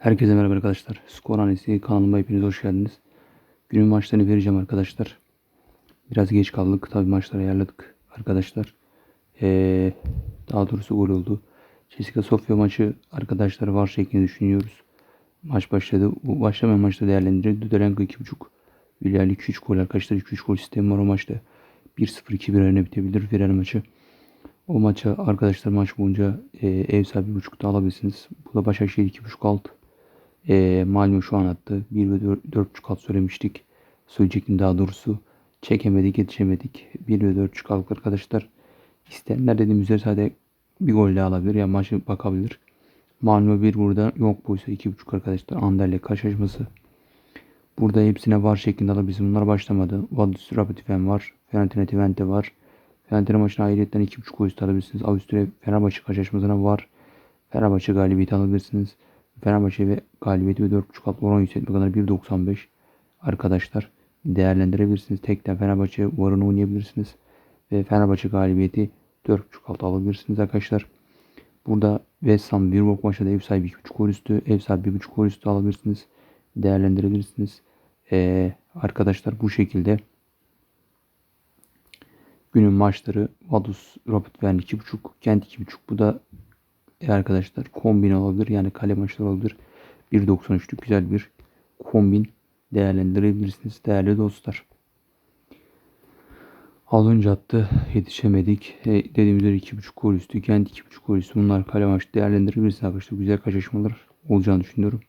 Herkese merhaba arkadaşlar. Skor Analizi kanalıma hepiniz hoş geldiniz. Günün maçlarını vereceğim arkadaşlar. Biraz geç kaldık. Tabi maçları ayarladık arkadaşlar. Ee, daha doğrusu gol oldu. Jessica Sofia maçı arkadaşlar var şeklinde düşünüyoruz. Maç başladı. Bu başlamayan maçta değerlendirildi. Dudelenko 2.5. Villarreal 2-3 gol arkadaşlar. 2-3 gol sistemi var o maçta. 1-0-2-1 öne bitebilir Villarreal maçı. O maça arkadaşlar maç boyunca e, ev sahibi buçukta alabilirsiniz. Bu da Başakşehir 2.5 alt. E, Malmö şu an attı. 1 ve 4.5 alt söylemiştik. Söyleyecektim daha doğrusu. Çekemedik yetişemedik. 1 ve 4.5 alt arkadaşlar. İsteyenler dediğim üzere sadece bir gol daha alabilir. Yani maçı bakabilir. Malmö 1 burada yok buysa 2.5 arkadaşlar. Anderle karşılaşması. Burada hepsine var şeklinde alabilirsiniz. Bunlar başlamadı. Vadis Rapid var. Fiorentina Twente var. Fiorentina maçına ayrıyetten 2.5 gol alabilirsiniz. Avusturya Fenerbahçe karşılaşmasına var. Fenerbahçe galibiyeti alabilirsiniz. Fenerbahçe ve galibiyeti ve 4.5 alt oran yükseltme kadar 1.95 arkadaşlar değerlendirebilirsiniz. Tekten Fenerbahçe varını oynayabilirsiniz. Ve Fenerbahçe galibiyeti 4.5 alt alabilirsiniz arkadaşlar. Burada West Ham Birbock maçında ev sahibi 2.5 gol üstü, ev sahibi 1.5 gol üstü alabilirsiniz. Değerlendirebilirsiniz. Ee, arkadaşlar bu şekilde günün maçları Vaduz Rapid Wien 2.5 Kent 2.5 bu da e arkadaşlar kombin olabilir yani kale maçları olabilir 1.93'lük güzel bir kombin değerlendirebilirsiniz değerli dostlar. Az önce attı yetişemedik. E, dediğim üzere 2.5 gol üstü Kent 2.5 gol üstü bunlar kale maçı değerlendirebilirsiniz arkadaşlar güzel karşılaşmalar olacağını düşünüyorum.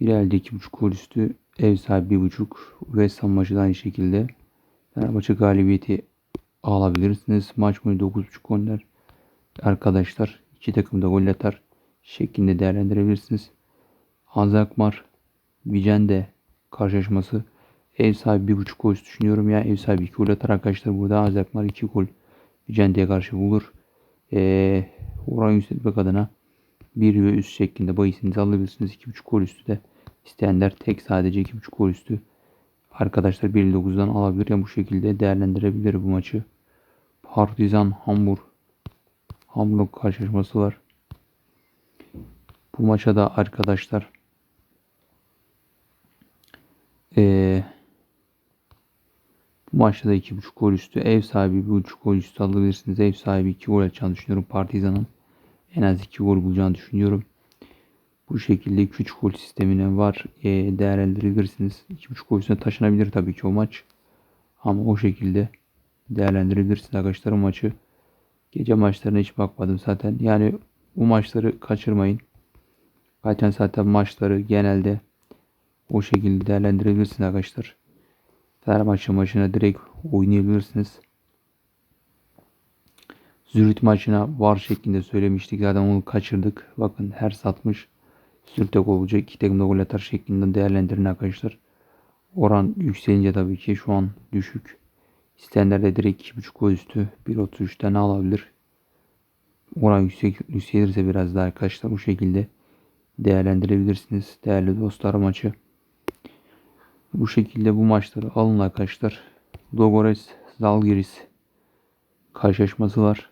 İleride 2.5 gol üstü ev sahibi 1.5 West Ham maçı da aynı şekilde Fenerbahçe galibiyeti alabilirsiniz. Maç boyu 9.5 goller. Arkadaşlar iki takım da gol atar şeklinde değerlendirebilirsiniz. Hazakmar Vicende karşılaşması ev sahibi 1.5 gol düşünüyorum ya. Ev sahibi 2 gol atar arkadaşlar. Burada Hazakmar 2 gol Vicende'ye karşı bulur. Ee, oran yükseltmek adına 1 ve üst şeklinde bahisinizi alabilirsiniz. 2.5 gol üstü de isteyenler tek sadece 2.5 gol üstü arkadaşlar 1.9'dan alabilir. Yani bu şekilde değerlendirebilir bu maçı. Partizan Hamburg Hamburg karşılaşması var. Bu maça da arkadaşlar ee, bu maçta da 2.5 gol üstü ev sahibi 1.5 gol üstü alabilirsiniz. Ev sahibi 2 gol atacağını düşünüyorum. Partizan'ın en az 2 gol bulacağını düşünüyorum. Bu şekilde 2-3 gol sistemine var. E, değerlendirebilirsiniz. 2.5 gol üstüne taşınabilir tabii ki o maç. Ama o şekilde değerlendirebilirsiniz arkadaşlar maçı. Gece maçlarına hiç bakmadım zaten. Yani bu maçları kaçırmayın. Zaten zaten maçları genelde o şekilde değerlendirebilirsiniz arkadaşlar. Fenerbahçe maçına direkt oynayabilirsiniz. Zürich maçına var şeklinde söylemiştik. Zaten onu kaçırdık. Bakın her satmış. Zürih'te gol olacak. İki takım da gol atar şeklinde değerlendirin arkadaşlar. Oran yükselince tabii ki şu an düşük. İsteyenler de direkt 2.5 gol üstü 1.33'ten alabilir. Oran yüksek, yükselirse biraz daha arkadaşlar bu şekilde değerlendirebilirsiniz. Değerli dostlar maçı. Bu şekilde bu maçları alın arkadaşlar. Dogores Zalgiris karşılaşması var.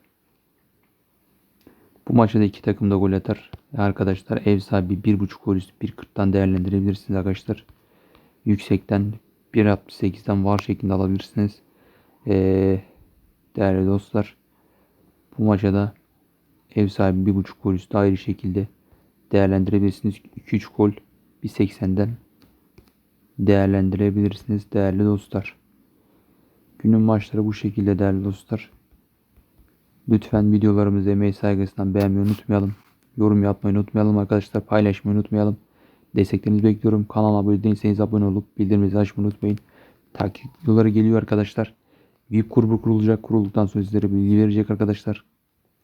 Bu maçta da iki takım da gol atar. Arkadaşlar ev sahibi 1.5 gol üstü 1.40'tan değerlendirebilirsiniz arkadaşlar. Yüksekten 1.68'den var şeklinde alabilirsiniz. Ee, değerli dostlar bu maça da ev sahibi 1.5 gol üstü ayrı şekilde değerlendirebilirsiniz. 2-3 gol 1.80'den değerlendirebilirsiniz değerli dostlar. Günün maçları bu şekilde değerli dostlar. Lütfen videolarımızı emeği saygısından beğenmeyi unutmayalım. Yorum yapmayı unutmayalım arkadaşlar. Paylaşmayı unutmayalım. Desteklerinizi bekliyorum. Kanala abone değilseniz abone olup bildirimleri açmayı unutmayın. Takip videoları geliyor arkadaşlar. VIP grubu kurulacak. Kurulduktan sonra sizlere bilgi verecek arkadaşlar.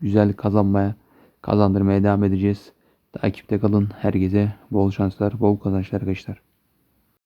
Güzel kazanmaya, kazandırmaya devam edeceğiz. Takipte kalın. Herkese bol şanslar, bol kazançlar arkadaşlar.